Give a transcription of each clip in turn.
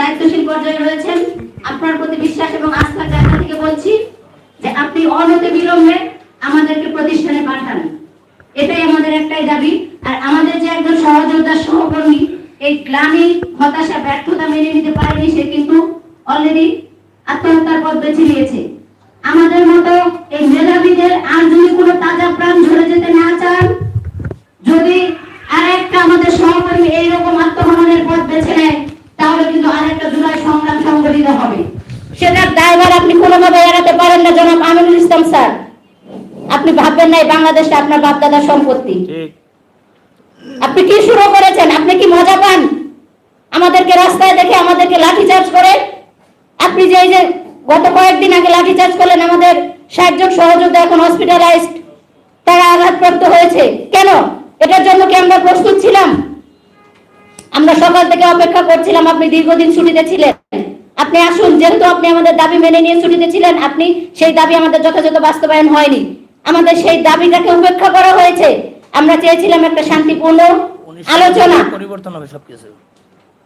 দায়িত্বশীল পর্যায়ে রয়েছেন। আপনার প্রতি বিশ্বাস এবং আস্থার জায়গা থেকে বলছি যে আপনি অনতি বিলম্বে আমাদেরকে প্রতিষ্ঠানে পাঠান। এটাই আমাদের একটাই দাবি। আর আমাদের যে একজন সহযোদ্ধা সহকর্মী, এই গ্লানি হতাশা, ব্যর্থতা মেনে নিতে পারেনি, সে কিন্তু অলরেডি আত্মহত্যার পথ বেছে নিয়েছে। আমাদের মতো এই মেধাবীদের আর যদি কোনো তাজা প্রাণ ঝরে যেতে না চান, যদি আর একটা আমাদের সহকর্মী এইরকম আত্মহননের পথ বেছে নেয় তাহলে কিন্তু আরেকটা জুলাই সংগ্রাম সংগঠিত হবে। সেটার দায়ভার আপনি কোনোভাবে এড়াতে পারেন না জনাব আমিনুল ইসলাম স্যার। আপনি ভাববেন না এই বাংলাদেশটা আপনার বাপদাদার সম্পত্তি। আপনি কি শুরু করেছেন? আপনি কি মজা পান? আমাদেরকে রাস্তায় দেখে আমাদেরকে লাঠিচার্জ করে? আপনি যে এই যে গত কয়েকদিন আগে লাঠিচার্জ করলেন আমাদের ষাট জন সহযোদ্ধা এখন হসপিটালাইজড তারা আঘাতপ্রাপ্ত হয়েছে। কেন? এটার জন্য কি আমরা প্রস্তুত ছিলাম? আমরা সকাল থেকে অপেক্ষা করছিলাম আপনি দীর্ঘদিন ছুটিতে ছিলেন। আপনি আসুন যেহেতু আপনি আমাদের দাবি মেনে নিয়ে ছুটিতে ছিলেন আপনি সেই দাবি আমাদের যথাযথ বাস্তবায়ন হয়নি। আমাদের সেই দাবিটাকে উপেক্ষা করা হয়েছে। আমরা চেয়েছিলাম একটা শান্তিপূর্ণ আলোচনা। পরিবর্তন হবে সবকিছু?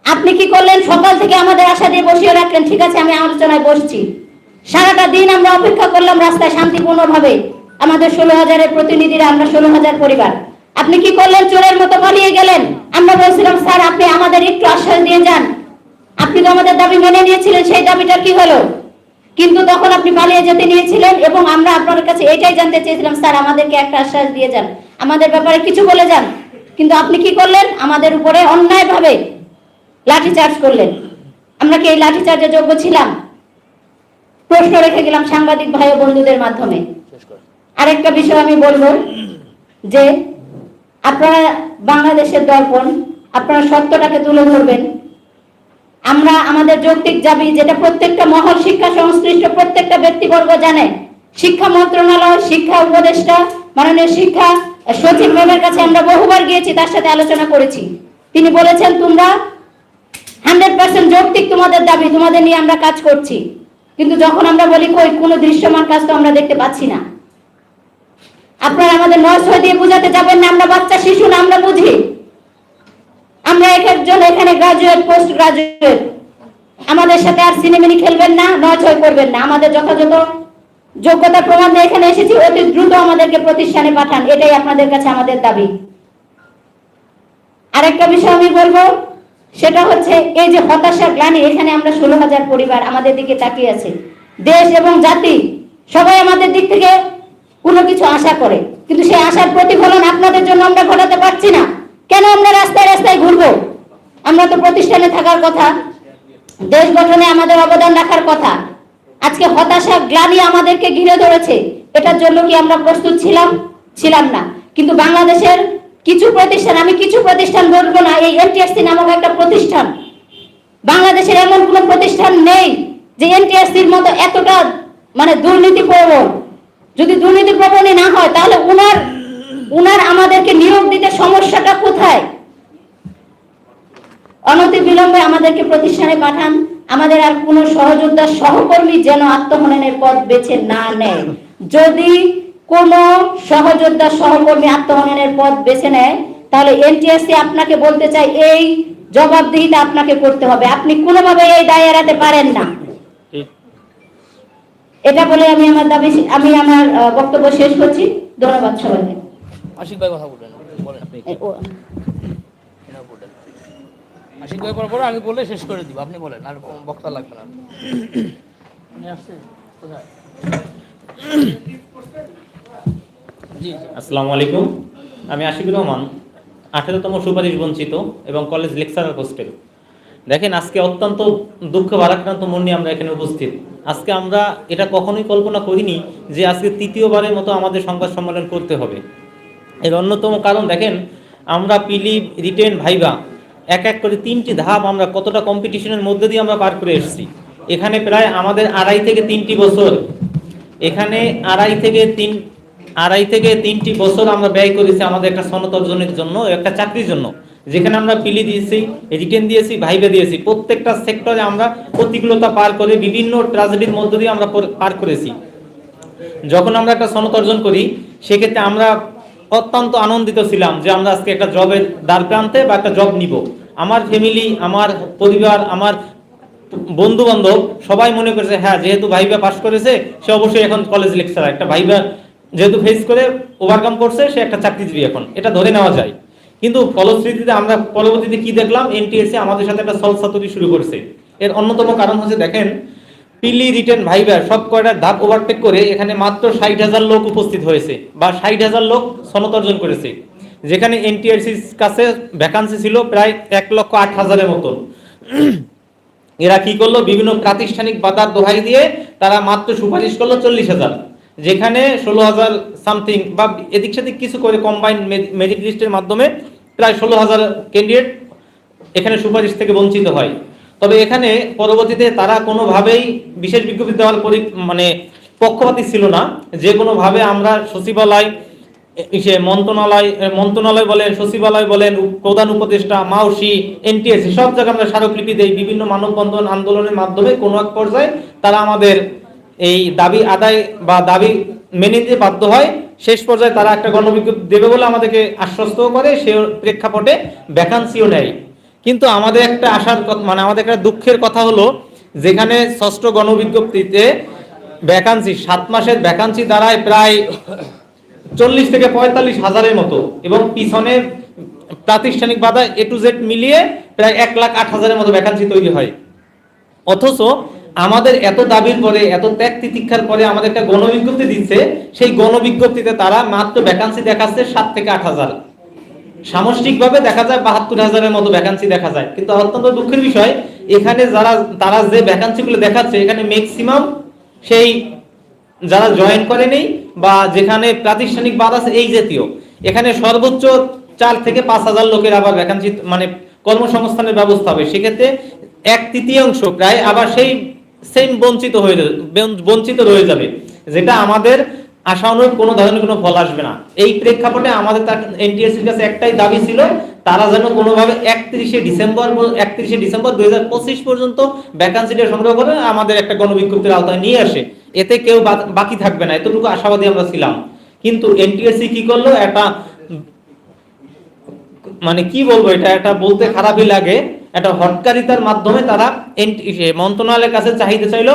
আপনি কি করলেন? সকাল থেকে আমাদের আশা দিয়ে বসিয়ে রাখলেন ঠিক আছে আমি আলোচনায় বসছি। সারাটা দিন আমরা অপেক্ষা করলাম রাস্তায় শান্তিপূর্ণভাবে। আমাদের ষোলো হাজারের প্রতিনিধিরা আমরা ষোলো হাজার পরিবার। আপনি কি করলেন চোরের মতো পালিয়ে গেলেন? আমরা বলছিলাম স্যার আপনি আমাদের একটু আশ্বাস দিয়ে যান। আপনি তো আমাদের দাবি মেনে নিয়েছিলেন সেই দাবিটা কি হলো? কিন্তু তখন আপনি পালিয়ে যেতে নিয়েছিলেন এবং আমরা আপনার কাছে এটাই জানতে চেয়েছিলাম স্যার আমাদেরকে একটা আশ্বাস দিয়ে যান। আমাদের ব্যাপারে কিছু বলে যান। কিন্তু আপনি কি করলেন? আমাদের উপরে অন্যায়ভাবে লাঠি চার্জ করলেন। আমরা কি এই লাঠি চার্জের যোগ্য ছিলাম? প্রশ্ন রেখে গেলাম সাংবাদিক ভাই ও বন্ধুদের মাধ্যমে। আরেকটা বিষয় আমি বলব যে আপনারা বাংলাদেশের দর্পণ, আপনারা সত্যটাকে তুলে ধরবেন। আমরা আমাদের যৌক্তিক দাবি যেটা প্রত্যেকটা মহল, শিক্ষা সংশ্লিষ্ট প্রত্যেকটা ব্যক্তিবর্গ জানে, শিক্ষা মন্ত্রণালয়, শিক্ষা উপদেষ্টা, মাননীয় শিক্ষা সচিব ম্যামের কাছে আমরা বহুবার গিয়েছি, তার সাথে আলোচনা করেছি। তিনি বলেছেন, তোমরা হান্ড্রেড পার্সেন্ট যৌক্তিক তোমাদের দাবি, তোমাদের নিয়ে আমরা কাজ করছি। কিন্তু যখন আমরা বলি, কই, কোনো দৃশ্যমান কাজ তো আমরা দেখতে পাচ্ছি না। আপনারা আমাদের নয় দিয়ে বোঝাতে যাবেন না, আমরা বাচ্চা, শিশু না, আমরা বুঝি। আমরা এক একজন এখানে গ্রাজুয়েট পোস্ট গ্রাজুয়েট আমাদের সাথে আর সিনেমিনি খেলবেন না নয় ছয় করবেন না। আমাদের যথাযথ যোগ্যতা প্রমাণ এখানে এসেছি, অতি দ্রুত আমাদেরকে প্রতিষ্ঠানে পাঠান। এটাই আপনাদের কাছে আমাদের দাবি। আরেকটা বিষয় আমি বলব, সেটা হচ্ছে এই যে হতাশা গ্লানি, এখানে আমরা ষোলো হাজার পরিবার আমাদের দিকে তাকিয়ে আছে। দেশ এবং জাতি, সবাই আমাদের দিক থেকে কোনো কিছু আশা করে। কিন্তু সেই আশার প্রতিফলন আপনাদের জন্য আমরা ঘটাতে পারছি না। কেন আমরা রাস্তায় রাস্তায় ঘুরবো? আমরা তো প্রতিষ্ঠানে থাকার কথা। দেশ গঠনে আমাদের অবদান রাখার কথা। আজকে হতাশা, গ্লানি আমাদেরকে ঘিরে ধরেছে। এটার জন্য কি আমরা প্রস্তুত ছিলাম? ছিলাম না। কিন্তু বাংলাদেশের কিছু প্রতিষ্ঠান, আমি কিছু প্রতিষ্ঠান বলব না, এই এনটিএসসি নামক একটা প্রতিষ্ঠান। বাংলাদেশের এমন কোনো প্রতিষ্ঠান নেই যে এনটিএসসির মতো এতটা মানে দুর্নীতি প্রবণ যদি দুর্নীতি প্রবণই না হয়, তাহলে উনার উনার আমাদেরকে নিয়োগ দিতে সমস্যাটা কোথায়? অনতি বিলম্বে আমাদেরকে প্রতিষ্ঠানে পাঠান। আমাদের আর কোনো সহযোদ্ধা সহকর্মী যেন আত্মহননের পথ বেছে না নেয়। যদি কোনো সহযোদ্ধা সহকর্মী আত্মহননের পথ বেছে নেয়, তাহলে এনটিএসসি আপনাকে বলতে চাই এই জবাবদিহিতা আপনাকে করতে হবে। আপনি কোনোভাবে এই দায় এড়াতে পারেন না। এটা বলে আমি আমার দাবি আমি আমার বক্তব্য শেষ করছি। ধন্যবাদ সবাইকে। আশিক ভাই কথা বলবেন বলেন। আপনি আশিক ভাই পর পর আমি বলে শেষ করে দিব আপনি বলেন আর বক্তা লাগবে না। উনি আসছে কোথায়? জি জি। আসসালামু আলাইকুম। আমি আশিকুর রহমান আঠেরোতম সুপারিশ বঞ্চিত এবং কলেজ লেকচারার হোস্টেল। দেখেন আজকে অত্যন্ত দুঃখ ভারাক্রান্ত মন নিয়ে আমরা এখানে উপস্থিত। আজকে আমরা এটা কখনোই কল্পনা করিনি যে আজকে তৃতীয়বারের মতো আমাদের সংবাদ সম্মেলন করতে হবে। এর অন্যতম কারণ দেখেন, আমরা পিলি, রিটেন, ভাইবা, এক এক করে তিনটি ধাপ আমরা কতটা কম্পিটিশনের মধ্যে দিয়ে আমরা পার করে এসেছি। এখানে প্রায় আমাদের আড়াই থেকে তিনটি বছর। এখানে আড়াই থেকে তিন, আড়াই থেকে তিনটি বছর আমরা ব্যয় করেছি আমাদের একটা সনদ অর্জনের জন্য, একটা চাকরির জন্য। যেখানে আমরা পিলি দিয়েছি রিটেন দিয়েছি, ভাইবে দিয়েছি। প্রত্যেকটা সেক্টরে আমরা প্রতিকূলতা পার করে বিভিন্ন ট্রাজেডির মধ্য দিয়ে আমরা পর- করেছি। যখন আমরা একটা সনদ অর্জন করি, সেক্ষেত্রে আমরা অত্যন্ত আনন্দিত ছিলাম যে আমরা আজকে একটা জবের দ্বার প্রান্তে বা একটা জব নিব। আমার ফ্যামিলি আমার পরিবার, আমার বন্ধু বান্ধব সবাই মনে করেছে হ্যাঁ যেহেতু ভাইবা পাশ করেছে, সে অবশ্যই এখন কলেজ লেকচার একটা ভাইবা যেহেতু ফেস করে ওভারকাম করছে, সে একটা চাকরিজীবী এখন। এটা ধরে নেওয়া যায়। কিন্তু ফলশ্রুতিতে আমরা পরবর্তীতে কি দেখলাম? এনটিএসসি আমাদের সাথে একটা সলসা তৈরি শুরু করেছে। এর অন্যতম কারণ হচ্ছে দেখেন পিলি রিটেন ভাইবার সব কয়টা ধাপ ওভারটেক করে এখানে মাত্র ষাট হাজার লোক উপস্থিত হয়েছে বা ষাট হাজার লোক সনদ অর্জন করেছে। যেখানে এনটিআরসির কাছে ভ্যাকান্সি ছিল প্রায় এক লক্ষ আট হাজারের মতন এরা কি করল? বিভিন্ন প্রাতিষ্ঠানিক বাধার দোহাই দিয়ে তারা মাত্র সুপারিশ করল চল্লিশ হাজার। যেখানে ষোলো হাজার সামথিং বা এদিক সেদিক কিছু করে কম্বাইন মেরিট লিস্টের মাধ্যমে প্রায় ষোলো হাজার ক্যান্ডিডেট এখানে সুপারিশ থেকে বঞ্চিত হয়। তবে এখানে পরবর্তীতে তারা কোনোভাবেই বিশেষ বিজ্ঞপ্তি দেওয়ার পরি মানে পক্ষপাতী ছিল না। যে কোনোভাবে আমরা সচিবালয় মন্ত্রণালয় মন্ত্রণালয় বলেন, সচিবালয় বলেন প্রধান উপদেষ্টা, মাউসি এনটিএসসি সব জায়গায় আমরা স্মারকলিপি দেই। বিভিন্ন মানববন্ধন আন্দোলনের মাধ্যমে কোনো এক পর্যায়ে তারা আমাদের এই দাবি আদায় বা দাবি মেনে নিতে বাধ্য হয়। শেষ পর্যায়ে তারা একটা গণবিজ্ঞপ্তি দেবে বলে আমাদেরকে আশ্বস্ত করে, সে প্রেক্ষাপটে ভ্যাকান্সিও নেয়। কিন্তু আমাদের একটা আশার মানে আমাদের একটা দুঃখের কথা হলো, যেখানে ষষ্ঠ গণবিজ্ঞপ্তিতে ভ্যাকান্সি সাত মাসের ভ্যাকান্সি দাঁড়ায় প্রায় চল্লিশ থেকে পঁয়তাল্লিশ হাজারের মতো এবং পিছনে প্রাতিষ্ঠানিক বাধা এ টু জেড মিলিয়ে প্রায় এক লাখ আট হাজারের মতো ভ্যাকান্সি তৈরি হয়। অথচ আমাদের এত দাবির পরে, এত ত্যাগ তিতিক্ষার পরে আমাদের একটা গণবিজ্ঞপ্তি দিচ্ছে। সেই গণবিজ্ঞপ্তিতে তারা মাত্র ভ্যাকান্সি দেখাচ্ছে সাত থেকে আট হাজার। সামষ্টিকভাবে দেখা যায় বাহাত্তর হাজারের মতো ভ্যাকান্সি দেখা যায়। কিন্তু অত্যন্ত দুঃখের বিষয়, এখানে যারা, তারা যে ভ্যাকান্সিগুলো দেখাচ্ছে, এখানে ম্যাক্সিমাম সেই যারা জয়েন করেনি বা যেখানে প্রাতিষ্ঠানিক বাদ আছে, এই জাতীয়। এখানে সর্বোচ্চ চার থেকে পাঁচ হাজার লোকের আবার ভ্যাকান্সি মানে কর্মসংস্থানের ব্যবস্থা হবে। সেক্ষেত্রে এক তৃতীয়াংশ প্রায় আবার সেই সেম বঞ্চিত হয়ে বঞ্চিত রয়ে যাবে। যেটা আমাদের আশা অনুরূপ কোনো ধরনের কোনো ফল আসবে না। এই প্রেক্ষাপটে আমাদের তার এনটিএসসির কাছে একটাই দাবি ছিল, তারা যেন কোনোভাবে একত্রিশে ডিসেম্বর একত্রিশে ডিসেম্বর দুই পর্যন্ত ভ্যাকান্সিটা সংগ্রহ করে আমাদের একটা গণবিজ্ঞপ্তির আওতায় নিয়ে আসে। এতে কেউ বাকি থাকবে না। এতটুকু আশাবাদী আমরা ছিলাম। কিন্তু এনটিএসসি কি করল? একটা মানে কি বলব? এটা এটা বলতে খারাপই লাগে। একটা হটকারিতার মাধ্যমে তারা মন্ত্রণালয়ের কাছে চাহিদা চাইলো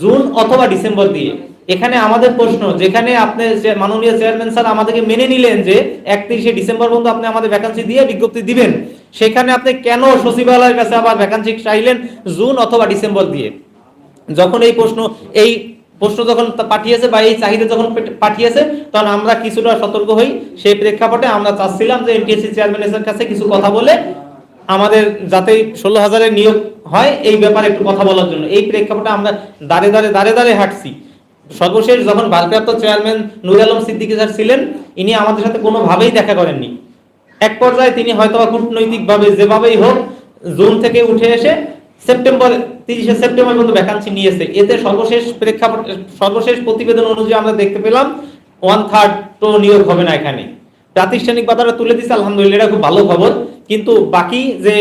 জুন অথবা ডিসেম্বর দিয়ে। এখানে আমাদের প্রশ্ন, যেখানে আপনি মাননীয় চেয়ারম্যান স্যার আমাদেরকে মেনে নিলেন যে একত্রিশে ডিসেম্বর পর্যন্ত আপনি আমাদের ভ্যাকান্সি দিয়ে বিজ্ঞপ্তি দিবেন, সেখানে আপনি কেন সচিবালয়ের কাছে আবার ভ্যাকান্সি চাইলেন জুন অথবা ডিসেম্বর দিয়ে? যখন এই প্রশ্ন এই প্রশ্ন যখন পাঠিয়েছে বা এই চাহিদা যখন পাঠিয়েছে, তখন আমরা কিছুটা সতর্ক হই। সেই প্রেক্ষাপটে আমরা চাচ্ছিলাম যে এনটিএসসি চেয়ারম্যানের কাছে কিছু কথা বলে আমাদের যাতে ষোলো হাজারের নিয়োগ হয়, এই ব্যাপারে একটু কথা বলার জন্য। এই প্রেক্ষাপটে আমরা দাঁড়ে দাঁড়ে দাঁড়ে দাঁড়ে হাঁটছি। সর্বশেষ যখন ভারপ্রাপ্ত চেয়ারম্যান নুর আলম সিদ্দিকী স্যার ছিলেন, ইনি আমাদের সাথে কোনোভাবেই দেখা করেননি। এক পর্যায়ে তিনি হয়তো বা কূটনৈতিকভাবে যেভাবেই হোক, জুন থেকে উঠে এসে সেপ্টেম্বর, তিরিশে সেপ্টেম্বর পর্যন্ত ভ্যাকান্সি নিয়েছে এতে সর্বশেষ প্রেক্ষাপট, সর্বশেষ প্রতিবেদন অনুযায়ী আমরা দেখতে পেলাম ওয়ান থার্ড তো নিয়োগ হবে না এখানে। প্রাতিষ্ঠানিক বাধাটা তুলে দিচ্ছে আলহামদুলিল্লাহ, এটা খুব ভালো খবর। কিন্তু বাকি যে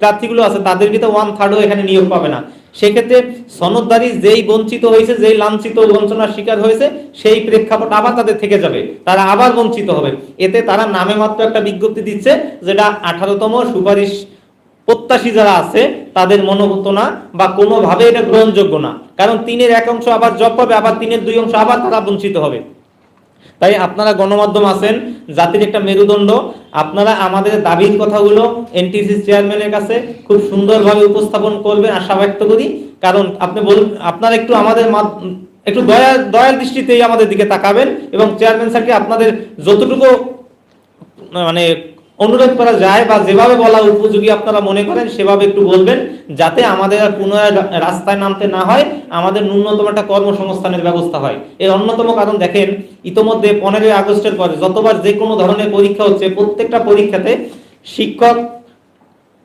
প্রার্থীগুলো আছে, তাদের ভিতরে ওয়ান থার্ডও এখানে নিয়োগ পাবে না। সেক্ষেত্রে সনদদারি যেই বঞ্চিত হয়েছে, যেই লাঞ্ছিত বঞ্চনার শিকার হয়েছে, সেই প্রেক্ষাপট আবার তাদের থেকে যাবে। তারা আবার বঞ্চিত হবে। এতে তারা নামে মাত্র একটা বিজ্ঞপ্তি দিচ্ছে, যেটা আঠারোতম সুপারিশ প্রত্যাশী যারা আছে, তাদের মনোভূত না বা কোনোভাবে এটা গ্রহণযোগ্য না। কারণ তিনের এক অংশ আবার জব পাবে, আবার তিনের দুই অংশ আবার তারা বঞ্চিত হবে। তাই আপনারা গণমাধ্যম আছেন, জাতির একটা মেরুদণ্ড। আপনারা আমাদের দাবির কথাগুলো এনটিসি চেয়ারম্যানের কাছে খুব সুন্দরভাবে উপস্থাপন করবেন আশা ব্যক্ত করি। কারণ আপনি বলুন আপনারা একটু আমাদের একটু দয়া, দয়ার দৃষ্টিতেই আমাদের দিকে তাকাবেন এবং চেয়ারম্যান স্যারকে আপনাদের যতটুকু মানে অনুরোধ করা যায় বা যেভাবে বলা উপযোগী আপনারা মনে করেন, সেভাবে একটু বলবেন, যাতে আমাদের আর পুনরায় রাস্তায় নামতে না হয়, আমাদের ন্যূনতম একটা কর্মসংস্থানের ব্যবস্থা হয়। এর অন্যতম কারণ দেখেন, ইতোমধ্যে পনেরোই আগস্টের পরে যতবার যে কোনো ধরনের পরীক্ষা হচ্ছে, প্রত্যেকটা পরীক্ষাতে শিক্ষক,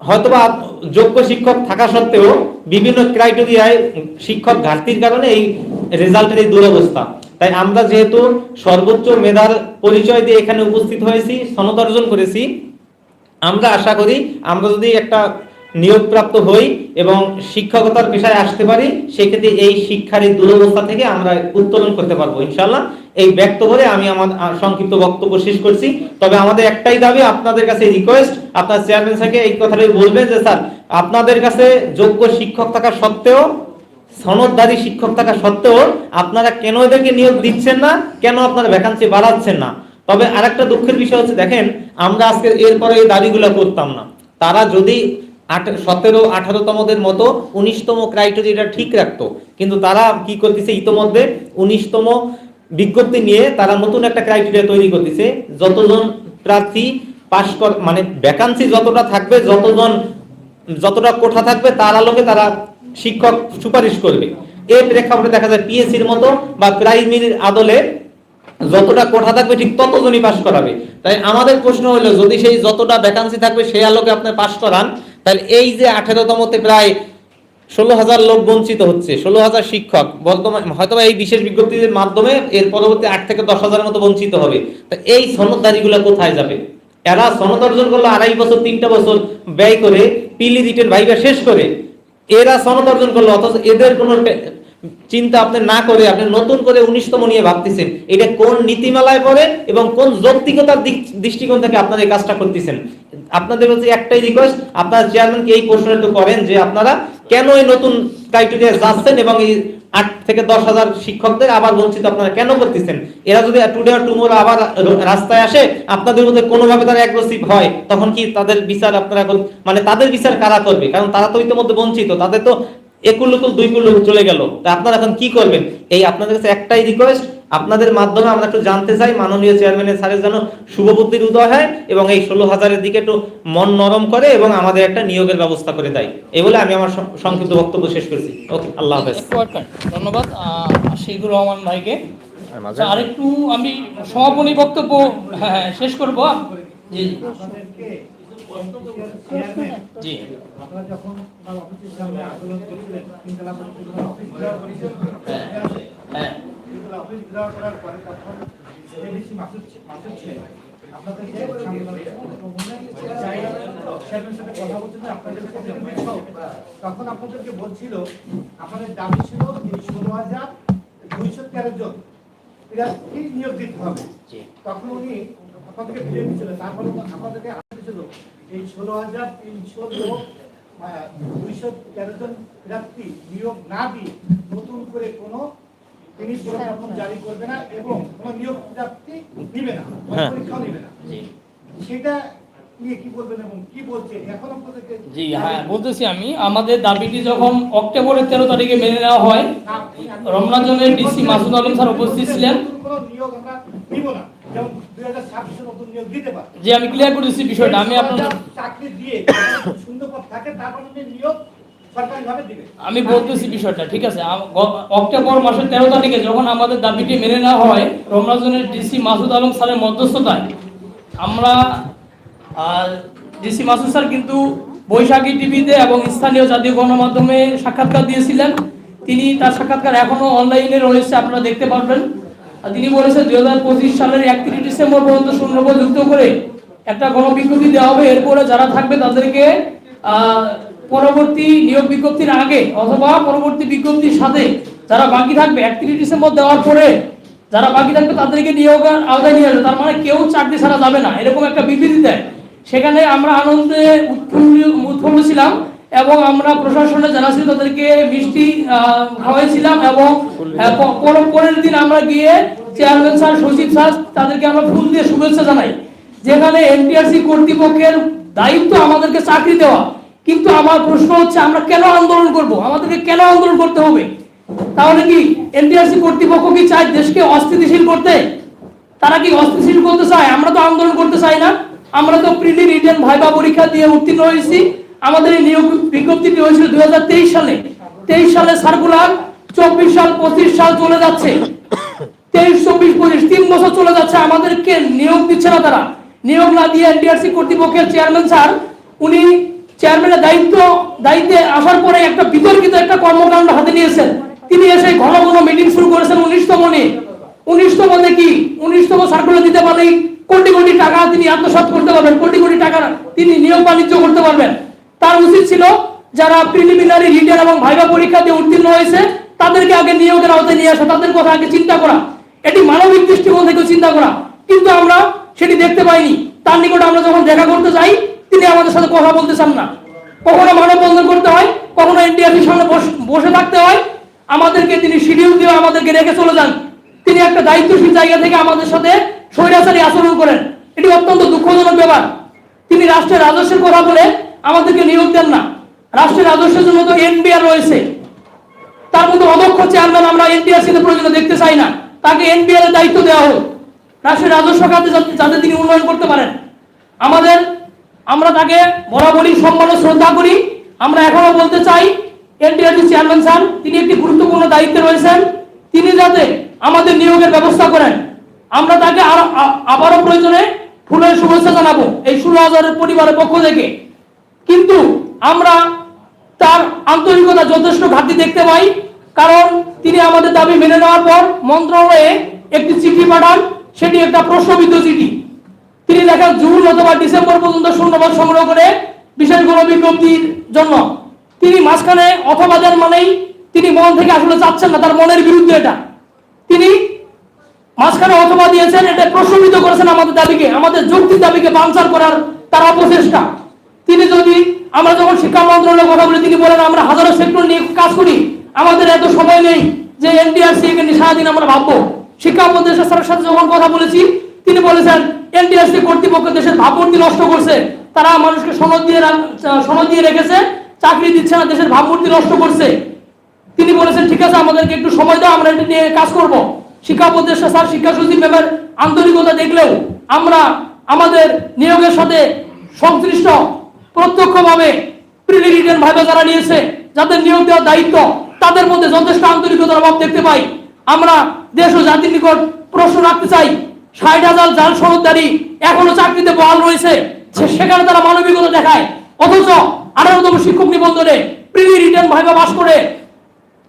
হয়তোবা যোগ্য শিক্ষক থাকা সত্ত্বেও বিভিন্ন ক্রাইটেরিয়ায় শিক্ষক ঘাটতির কারণে এই রেজাল্টের এই দুরবস্থা। তাই আমরা যেহেতু সর্বোচ্চ মেধার পরিচয় দিয়ে এখানে উপস্থিত হয়েছি, সনদ অর্জন করেছি, আমরা আশা করি আমরা যদি একটা নিয়োগপ্রাপ্ত হই এবং শিক্ষকতার পেশায় আসতে পারি, সেক্ষেত্রে এই শিক্ষার এই দুরবস্থা থেকে আমরা উত্তোলন করতে পারব ইনশাল্লাহ এই ব্যক্ত করে আমি আমার সংক্ষিপ্ত বক্তব্য শেষ করছি। তবে আমাদের একটাই দাবি, আপনাদের কাছে রিকোয়েস্ট আপনার চেয়ারম্যান স্যারকে এই কথাটাই বলবেন যে, স্যার, আপনাদের কাছে যোগ্য শিক্ষক থাকা সত্ত্বেও সনদধারী শিক্ষক থাকা সত্ত্বেও আপনারা কেন এদেরকে নিয়োগ দিচ্ছেন না? কেন আপনারা ভ্যাকান্সি বাড়াচ্ছেন না? তবে আরেকটা দুঃখের বিষয় হচ্ছে, দেখেন, আমরা আজকে এরপরে এই দাবিগুলো করতাম না। তারা যদি সতেরো, আঠারোতমদের মতো উনিশতম ক্রাইটেরিয়াটা ঠিক রাখতো, কিন্তু তারা কি করতেছে ইতোমধ্যে? উনিশতম বিজ্ঞপ্তি নিয়ে তারা নতুন একটা ক্রাইটেরিয়া তৈরি করতেছে। যতজন প্রার্থী পাশ কর মানে ভ্যাকান্সি যতটা থাকবে, যতজন, যতটা কোঠা থাকবে, তার আলোকে তারা শিক্ষক সুপারিশ করবে। এর প্রেক্ষাপটে দেখা যায় পিএসসির মতো বা প্রাইমারির আদলে যতটা কোঠা থাকবে ঠিক ততজনই পাশ করাবে। তাই আমাদের প্রশ্ন হলো, যদি সেই যতটা ভ্যাকান্সি থাকবে সেই আলোকে আপনি পাশ করান, তাহলে এই যে আঠেরোতমতে প্রায় ষোলো হাজার লোক বঞ্চিত হচ্ছে, ষোলো হাজার শিক্ষক, বর্তমান হয়তো এই বিশেষ বিজ্ঞপ্তির মাধ্যমে এর পরবর্তী আট থেকে দশ হাজারের মতো বঞ্চিত হবে। তা এই সনদদারিগুলো কোথায় যাবে? এরা সনদ অর্জন করল আড়াই বছর, তিনটা বছর ব্যয় করে, পিলি রিটেন ভাইবা শেষ করে। এরা সনদ অর্জন করল অথচ এদের কোনো চিন্তা আপনি না করে, আপনি নতুন করে উনিশতম নিয়ে ভাবতেছেন। এটা কোন নীতিমালায় পড়ে এবং কোন যৌক্তিকতার দৃষ্টিকোণ থেকে আপনারা এই কাজটা করতেছেন? আপনাদের কাছে একটাই রিকোয়েস্ট আপনারা চেয়ারম্যানকে এই প্রশ্নটা একটু করেন যে আপনারা কেন এই নতুন ক্রাইটেরিয়া যাচ্ছেন এবং এই আট থেকে দশ হাজার শিক্ষকদের আবার বঞ্চিত আপনারা কেন করতেছেন? এরা যদি টুডে আর টুমোরো আবার রাস্তায় আসে, আপনাদের মধ্যে কোনোভাবে তারা অ্যাগ্রেসিভ হয়, তখন কি তাদের বিচার আপনারা মানে তাদের বিচার কারা করবে? কারণ তারা তো ইতিমধ্যে বঞ্চিত, তাদের তো একুল উকুল দুই কুল চলে গেল। তা আপনারা এখন কি করবেন? এই আপনাদের কাছে একটাই রিকোয়েস্ট আপনাদের মাধ্যমে আমরা একটু জানতে চাই মাননীয় চেয়ারম্যানের স্যারের যেন শুভবুদ্ধির উদয় হয় এবং এই ষোলো হাজারের দিকে একটু মন নরম করে এবং আমাদের একটা নিয়োগের ব্যবস্থা করে দেয়। এই বলে আমি আমার সংক্ষিপ্ত বক্তব্য শেষ করছি। ওকে আল্লাহ হাফেজ। ধন্যবাদ। আহ, রহমান ভাইকে। আচ্ছা, আরেকটু আমি সমাপনী বক্তব্য হ্যাঁ হ্যাঁ, শেষ করব। জি। জি। জি আপনারা যখন অফিসের সামনে আন্দোলন করছিলেন তিনতলা অফিস ঘেরাও করেছিলেন হ্যাঁ। হ্যাঁ অফিস ঘেরাও করার পরে তখন এবিসি মাসুদ মাসুদ ছিলেন। চেয়ারম্যানের সাথে কথা বলছিলেন আপনাদের তখন আপনাদেরকে বলছিল আমাদের দাবি ছিল যে ষোলো হাজার দুইশো তেরো জন এরা কি নিয়োগ দিতে হবে। তখন উনি আপনাদেরকে ফিরে দিচ্ছিল তারপরে আপনাদেরকে আসছিল এই ষোলো হাজার তিনশো লোক দুইশো তেরো জন প্রার্থী নিয়োগ না দিয়ে নতুন করে কোনো তিনি প্রজ্ঞাপন জারি করবে না এবং কোনো নিয়োগ প্রার্থী নিবে না হ্যাঁ। পরীক্ষাও নিবে না। সেটা জি হ্যাঁ বলতেছি আমি আমাদের দাবিটি যখন অক্টোবরের তেরো তারিখে মেনে নেওয়া হয় রমনাজনের ডিসি মাসুদ আলম স্যার উপস্থিত ছিলেন নতুন কোনো নিয়োগ আমরা নিব না যেমন দুই হাজার ছাব্বিশে নতুন নিয়োগ দিতে পারে যে আমি ক্লিয়ার করেছি বিষয়টা। আমি আপনার চাকরি দিয়ে শূন্য পদ থাকে তারপর নিয়োগ আমি বলতেছি বিষয়টা ঠিক আছে? অক্টোবর মাসের তেরো তারিখে যখন আমাদের দাবিটি মেনে নেওয়া হয় রমরাজনের ডিসি মাসুদ আলম স্যারের মধ্যস্থতায় আমরা ডিসি মাসুদ স্যার কিন্তু বৈশাখী টিভিতে এবং স্থানীয় জাতীয় গণমাধ্যমে সাক্ষাৎকার দিয়েছিলেন। তিনি তার সাক্ষাৎকার এখনও অনলাইনে রয়েছে আপনারা দেখতে পারবেন। তিনি বলেছেন দুই হাজার পঁচিশ সালের একত্রিশ ডিসেম্বর পর্যন্ত শূন্যপদ যুক্ত করে একটা গণবিজ্ঞপ্তি দেওয়া হবে। এরপরে যারা থাকবে তাদেরকে পরবর্তী নিয়োগ বিজ্ঞপ্তির আগে অথবা পরবর্তী বিজ্ঞপ্তির সাথে যারা বাকি থাকবে, একত্রিশ ডিসেম্বর দেওয়ার পরে যারা বাকি থাকবে তাদেরকে নিয়োগের আওতায় নিয়ে আসবে। তার মানে কেউ চাকরি ছাড়া যাবে না। এরকম একটা বিবৃতি দেয়। সেখানে আমরা আনন্দে উৎফুল্ল উৎফুল্ল ছিলাম। এবং আমরা প্রশাসনে যারা ছিল তাদেরকে মিষ্টি খাওয়াইছিলাম এবং পরের দিন আমরা গিয়ে চেয়ারম্যান স্যার, সচিব স্যার, তাদেরকে আমরা ফুল দিয়ে শুভেচ্ছা জানাই। যেখানে এনটিআরসি কর্তৃপক্ষের দায়িত্ব আমাদেরকে চাকরি দেওয়া। কিন্তু আমার প্রশ্ন হচ্ছে, আমরা কেন আন্দোলন করব? আমাদেরকে কেন আন্দোলন করতে হবে? তাহলে কি এনটিআরসি কর্তৃপক্ষ কি চায় দেশকে অস্থিতিশীল করতে? তারা কি অস্থিতিশীল করতে চায়? আমরা তো আন্দোলন করতে চাই না। আমরা তো প্রিলি রিটেন ভাইবা পরীক্ষা দিয়ে উত্তীর্ণ হয়েছি। আমাদের এই নিয়োগ বিজ্ঞপ্তিটি হয়েছিল দুই হাজার তেইশ সালে। তেইশ সালে সার্কুলার চব্বিশ সাল, পঁচিশ সাল চলে যাচ্ছে। তেইশ, চব্বিশ, পঁচিশ, তিন বছর চলে যাচ্ছে আমাদেরকে নিয়োগ দিচ্ছে না তারা। নিয়োগ না দিয়ে এনডিআরসি কর্তৃপক্ষের চেয়ারম্যান স্যার উনি চেয়ারম্যানের দায়িত্ব, দায়িত্বে আসার পরে একটা বিতর্কিত একটা কর্মকাণ্ড হাতে নিয়েছেন। তিনি এসে ঘন ঘন মিটিং শুরু করেছেন উনিশতম নিয়ে। উনিশতম কি? উনিশতম সার্কুলার দিতে পারলেই কোটি কোটি টাকা তিনি আত্মসাৎ করতে পারবেন, কোটি কোটি টাকা তিনি নিয়োগ বাণিজ্য করতে পারবেন। তার উচিত ছিল যারা প্রিলিমিনারি রিটেন এবং ভাইবা পরীক্ষা দিয়ে উত্তীর্ণ হয়েছে, তাদেরকে আগে নিয়োগের আওতায় নিয়ে আসা, তাদের কথা আগে চিন্তা করা। এটি মানবিক দৃষ্টিকোণ থেকে চিন্তা করা। কিন্তু আমরা সেটি দেখতে পাইনি। তার নিকট আমরা যখন দেখা করতে যাই, তিনি আমাদের সাথে কথা বলতে চান না। কখনো মানববন্ধন করতে হয়, কখনো এনটিআরসির সামনে বসে থাকতে হয়। আমাদেরকে তিনি শিডিউল দিয়ে আমাদেরকে রেখে চলে যান। তিনি একটা দায়িত্বশীল জায়গা থেকে আমাদের সাথে স্বৈরাচারী আচরণ করেন। এটি অত্যন্ত দুঃখজনক ব্যাপার। তিনি রাষ্ট্রের রাজস্বের কথা বলে আমাদেরকে নিয়োগ দেন না। রাষ্ট্রের রাজস্বের জন্য তো এনবিআর রয়েছে। তার মধ্যে অদক্ষ চেয়ারম্যান আমরা এনটিআরসি তে প্রয়োজনে দেখতে চাই না। তাকে এনবিআর এর দায়িত্ব দেওয়া হোক। রাষ্ট্রের রাজস্ব খাতে যাতে- তিনি উন্নয়ন করতে পারেন। আমাদের আমরা তাকে বরাবরই সম্মান শ্রদ্ধা করি। আমরা এখনও বলতে চাই এনটিআরসি চেয়ারম্যান স্যার, তিনি একটি গুরুত্বপূর্ণ দায়িত্বে রয়েছেন। তিনি যাতে আমাদের নিয়োগের ব্যবস্থা করেন। আমরা তাকে আরো- আবারও প্রয়োজনে ফুলের শুভেচ্ছা জানাব। এই ষোলো হাজারের পরিবারের পক্ষ থেকে। কিন্তু আমরা তার আন্তরিকতা যথেষ্ট ঘাটতি দেখতে পাই, কারণ তিনি আমাদের দাবি মেনে নেওয়ার পর মন্ত্রণালয়ে একটি চিঠি পাঠান, সেটি একটা প্রশ্নবিদ্ধ চিঠি। তিনি লেখেন, জুন অথবা ডিসেম্বর পর্যন্ত শূন্যবাদ সংগ্রহ করে বিশেষ কোনো বিজ্ঞপ্তির জন্য। তিনি মাঝখানে অথবা দেন মানেই তিনি মন থেকে আসলে চাচ্ছেন না, তার মনের বিরুদ্ধে এটা। তিনি মাঝখানে অথবা দিয়েছেন, এটা প্রশ্নবিদ্ধ করেছেন আমাদের দাবিকে, আমাদের যৌক্তিক দাবিকে বাঞ্চার করার তার অপচেষ্টা। তিনি যদি আমরা যখন শিক্ষা মন্ত্রণালয়ের কথা বলি, তিনি বলেন, আমরা হাজারো সেক্টর নিয়ে কাজ করি। আমাদের এত সময় নেই যে এনডিআরসি একে নিয়ে সারাদিন আমরা ভাববো। শিক্ষা উপদেষ্টা স্যারের সাথে যখন কথা বলেছি, তিনি বলেছেন, এনডিআরসি কর্তৃপক্ষ দেশের ভাবমূর্তি নষ্ট করছে। তারা মানুষকে সনদ দিয়ে সনদ দিয়ে রেখেছে, চাকরি দিচ্ছে না, দেশের ভাবমূর্তি নষ্ট করছে। তিনি বলেছেন, ঠিক আছে, আমাদেরকে একটু সময় দাও, আমরা এটা নিয়ে কাজ করব। শিক্ষা উপদেষ্টা স্যার, শিক্ষা সচিব ব্যাপার আন্তরিকতা দেখলেও আমরা আমাদের নিয়োগের সাথে সংশ্লিষ্ট প্রত্যক্ষভাবে প্রিলি রিটার্ন ভাইবা যারা নিয়েছে, যাদের নিয়োগ দেওয়ার দায়িত্ব, তাদের মধ্যে যথেষ্ট আন্তরিকতার অভাব দেখতে পাই। আমরা দেশ ও জাতির নিকট প্রশ্ন রাখতে চাই, ষাট হাজার জাল সনদদারি এখনও চাকরিতে বহাল রয়েছে সেখানে তারা মানবিকতা দেখায়। অথচ আঠারোতম শিক্ষক নিবন্ধনে প্রিলি রিটার্ন ভাইবা পাশ করে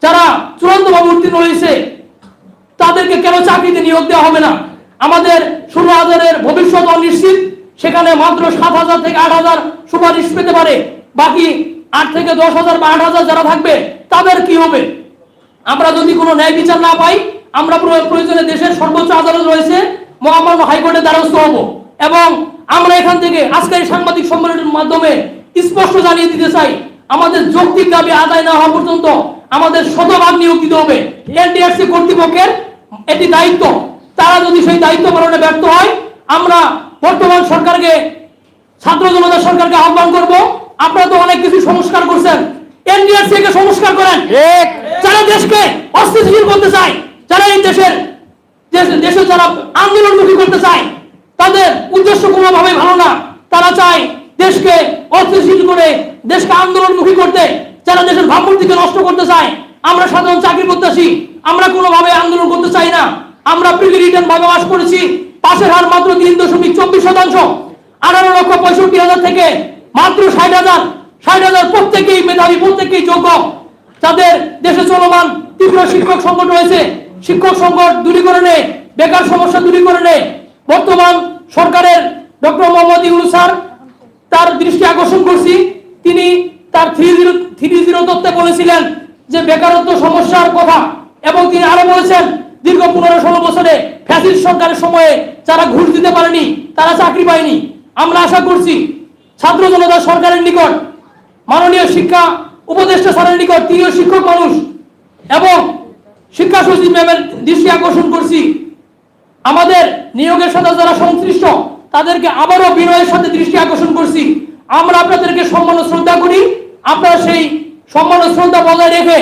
যারা চূড়ান্তভাবে উত্তীর্ণ হয়েছে, তাদেরকে কেন চাকরিতে নিয়োগ দেওয়া হবে না? আমাদের ষোলো হাজারের ভবিষ্যৎ অনিশ্চিত সেখানে মাত্র সাত হাজার থেকে আট হাজার সুপারিশ পেতে পারে। বাকি আট থেকে দশ হাজার বা আট হাজার যারা থাকবে, তাদের কি হবে? আমরা যদি কোনো ন্যায় বিচার না পাই, আমরা প্র- প্রয়োজনে দেশের সর্বোচ্চ আদালত রয়েছে, মহামান্য হাইকোর্টের দ্বারস্থ হব। এবং আমরা এখান থেকে আজকের এই সাংবাদিক সম্মেলনের মাধ্যমে স্পষ্ট জানিয়ে দিতে চাই, আমাদের যৌক্তিক দাবি আদায় না হওয়া পর্যন্ত আমাদের শতভাগ নিয়োগ দিতে হবে। এনডিআরসি কর্তৃপক্ষের এটি দায়িত্ব, তারা যদি সেই দায়িত্ব পালনে ব্যর্থ হয়, আমরা বর্তমান সরকারকে ছাত্র জনতা সরকারকে আহ্বান করব। আপনারা তো অনেক কিছু সংস্কার করছেন। এনডিআরসি কে সংস্কার করেন। যারা দেশকে অস্থিতিশীল করতে চায় যারা এই দেশের দেশ- দেশে যারা আন্দোলনমুখী করতে চায় তাদের উদ্দেশ্য কোনোভাবে ভালো না। তারা চায় দেশকে অস্থিতিশীল করে দেশকে আন্দোলনমুখী করতে যারা দেশের ভাবমূর্তিকে নষ্ট করতে চায় আমরা সাধারণ চাকরি প্রত্যাশী আমরা কোনোভাবে আন্দোলন করতে চাই না। আমরা প্রিলি রিটার্ন ভাবে বাস করেছি। পাশের হার মাত্র তিন দশমিক চব্বিশ শতাংশ। আঠারো লক্ষ পঁয়ষট্টি হাজার থেকে মাত্র ষাট হাজার। ষাট হাজার প্রত্যেকেই মেধাবী, প্রত্যেকেই যোগ্য। তাদের দেশে চলমান তীব্র শিক্ষক সংকট রয়েছে, শিক্ষক সংকট দূরীকরণে, বেকার সমস্যা দূরীকরণে, বর্তমান সরকারের ডক্টর মোহাম্মদ ইউনুস স্যার তার দৃষ্টি আকর্ষণ করছি। তিনি তার থ্রি জিরো থ্রি জিরো তত্ত্বে বলেছিলেন যে বেকারত্ব সমস্যার কথা এবং তিনি আরও বলেছেন, দীর্ঘ পনেরো ষোলো বছরে ফ্যাসিস্ট সরকারের সময়ে যারা ঘুষ দিতে পারেনি, তারা চাকরি পায়নি। আমরা আশা করছি ছাত্র জনতা সরকারের নিকট, মাননীয় শিক্ষা উপদেষ্টা স্যারের নিকট তিনিও শিক্ষক মানুষ এবং শিক্ষা সচিব ম্যামের দৃষ্টি আকর্ষণ করছি। আমাদের নিয়োগের সাথে যারা সংশ্লিষ্ট, তাদেরকে আবারও বিনয়ের সাথে দৃষ্টি আকর্ষণ করছি। আমরা আপনাদেরকে সম্মান ও শ্রদ্ধা করি। আপনারা সেই সম্মান ও শ্রদ্ধা বজায় রেখে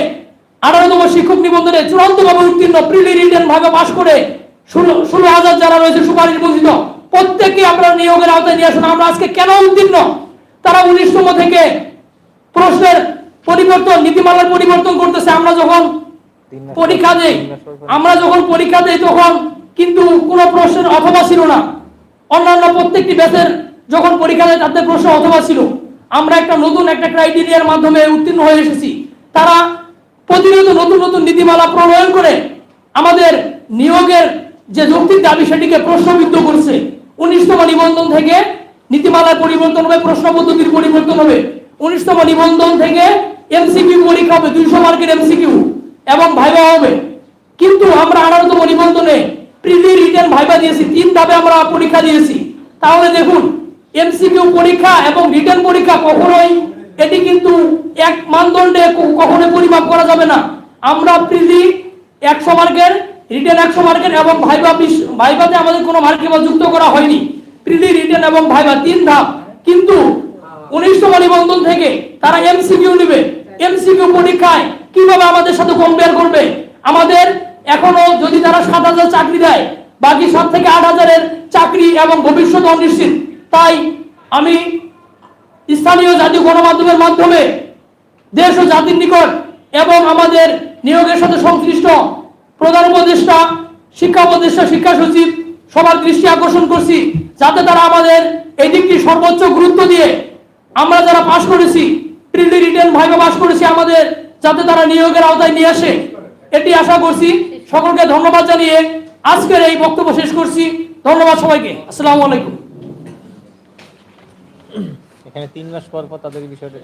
আঠারোতম শিক্ষক নিবন্ধনে চূড়ান্তভাবে উত্তীর্ণ প্রিলি রিটার্ন ভাবে পাশ করে ষোলো হাজার যারা রয়েছে সুপারিশ বঞ্চিত প্রত্যেককে আপনারা নিয়োগের আওতায় নিয়ে আসুন। আমরা আজকে কেন উত্তীর্ণ তারা উনিশতম থেকে প্রশ্নের পরিবর্তন নীতিমালার পরিবর্তন করতেছে। আমরা যখন পরীক্ষা দেই আমরা যখন পরীক্ষা দেই তখন কিন্তু কোনো প্রশ্নের অথবা ছিল না। অন্যান্য প্রত্যেকটি ব্যাচের যখন পরীক্ষা দেয় তাদের প্রশ্ন অথবা ছিল। আমরা একটা নতুন একটা ক্রাইটেরিয়ার মাধ্যমে উত্তীর্ণ হয়ে এসেছি। তারা প্রতিনিয়ত নতুন নতুন নীতিমালা প্রণয়ন করে আমাদের নিয়োগের যে যৌক্তিক দাবি সেটিকে প্রশ্নবিদ্ধ করছে। উনিশতম নিবন্ধন থেকে নীতিমালার পরিবর্তন হবে, প্রশ্ন পদ্ধতির পরিবর্তন হবে। উনিশতম নিবন্ধন থেকে এমসিকিউ পরীক্ষা হবে, দুইশো মার্কের এমসিকিউ এবং ভাইবা হবে। কিন্তু আমরা আঠারোতম নিবন্ধনে প্রিলি রিটেন ভাইবা দিয়েছি, তিন ধাপে আমরা পরীক্ষা দিয়েছি। তাহলে দেখুন এমসিকিউ পরীক্ষা এবং রিটেন পরীক্ষা কখনোই, এটি কিন্তু এক মানদণ্ডে ক- কখনোই পরিমাপ করা যাবে না। আমরা প্রিলি একশো মার্কের রিটেন একশো মার্কের এবং ভাইবা বিশ- ভাইবাতে আমাদের কোনো মার্কে বা যুক্ত করা হয়নি। প্রিলি রিটেন এবং ভাইবা তিন ধাপ। কিন্তু উনিশতম নিবন্ধন থেকে তারা এমসিকিউ নেবে। এমসিকিউ পরীক্ষায় কীভাবে আমাদের সাথে কম্পেয়ার করবে? আমাদের এখনও যদি তারা সাত হাজার চাকরি দেয়, বাকি সাত থেকে আট হাজারের চাকরি এবং ভবিষ্যৎ অনিশ্চিত। তাই আমি স্থানীয় জাতীয় গণমাধ্যমের মাধ্যমে দেশ ও জাতির নিকট এবং আমাদের নিয়োগের সাথে সংশ্লিষ্ট প্রধান উপদেষ্টা, শিক্ষা উপদেষ্টা, শিক্ষা সচিব, সবার দৃষ্টি আকর্ষণ করছি যাতে তারা আমাদের এই দিকটি সর্বোচ্চ গুরুত্ব দিয়ে আমরা যারা পাশ করেছি প্রিলি রিটেন ভাইবা পাশ করেছি আমাদের, যাতে তারা নিয়োগের আওতায় নিয়ে আসে। এটি আশা করছি সকলকে ধন্যবাদ জানিয়ে আজকের এই বক্তব্য শেষ করছি। ধন্যবাদ সবাইকে। আসসালামু আলাইকুম। এখানে তিন মাস পর পর তাদের বিষয়টা।